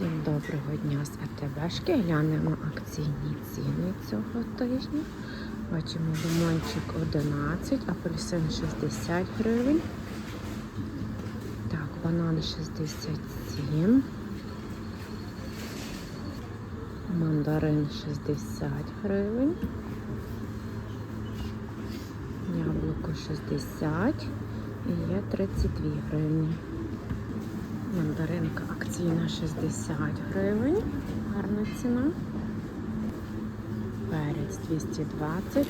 Всім доброго дня з АТБшки. Глянемо акційні ціни цього тижня. Бачимо лимончик 11, апельсин 60 гривень. Так, банан 67. Мандарин 60 гривень. Яблуко 60 і є 32 гривні. Мандаринка акційна 60 гривень. Гарна ціна. Перець 220,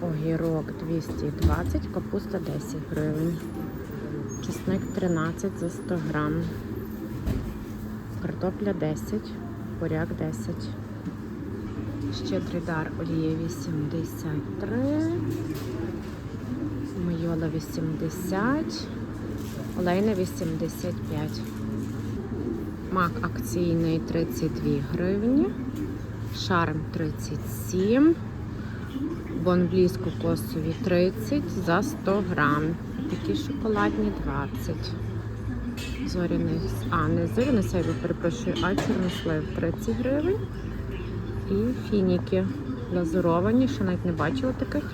огірок 220, капуста 10 гривень. Чесник 13 за 100 грам. Картопля 10, буряк 10. Щедрий дар олії 83. Майола 80. Олейна 85. Мак акційний 32 гривні. Шарм 37. Бонбліз кокосові 30 за 100 грам. Такі шоколадні 20. Зоряний, а, не зоряний сейбо, перепрошую, а чорнослив 30 гривень. І фініки лазуровані, ще навіть не бачила таких.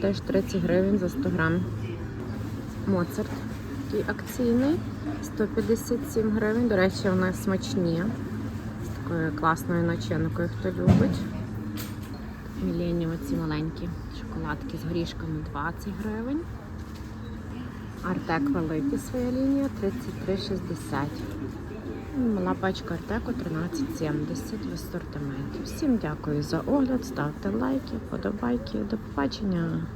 Теж 30 гривень за 100 грам. Моцарт такий акційний 157 гривень. До речі, вони смачні. З такою класною начинкою, хто любить. Мілені оці маленькі шоколадки з горішками 20 гривень. Артек великий своя лінія 33,60. Мала пачка Артеку 13,70 в асортименті. Всім дякую за огляд, ставте лайки, подобайки. До побачення!